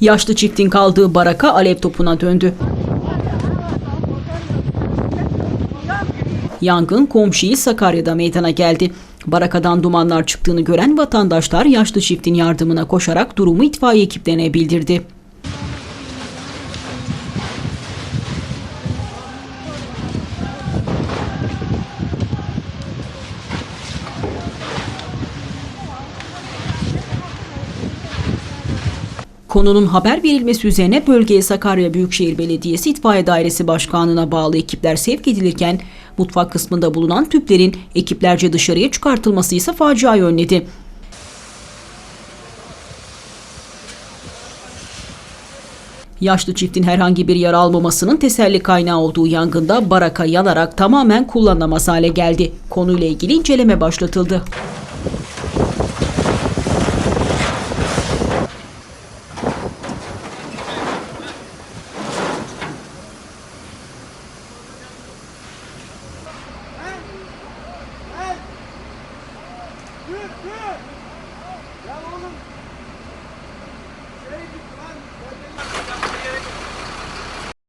Yaşlı çiftin kaldığı baraka alev topuna döndü. Yangın komşu Sakarya'da meydana geldi. Barakadan dumanlar çıktığını gören vatandaşlar yaşlı çiftin yardımına koşarak durumu itfaiye ekiplerine bildirdi. Konunun haber verilmesi üzerine bölgeye Sakarya Büyükşehir Belediyesi İtfaiye Dairesi Başkanlığı'na bağlı ekipler sevk edilirken mutfak kısmında bulunan tüplerin ekiplerce dışarıya çıkartılması ise faciayı önledi. Yaşlı çiftin herhangi bir yara almamasının teselli kaynağı olduğu yangında baraka yanarak tamamen kullanılamaz hale geldi. Konuyla ilgili inceleme başlatıldı. Yürü, yürü. Ya oğlum.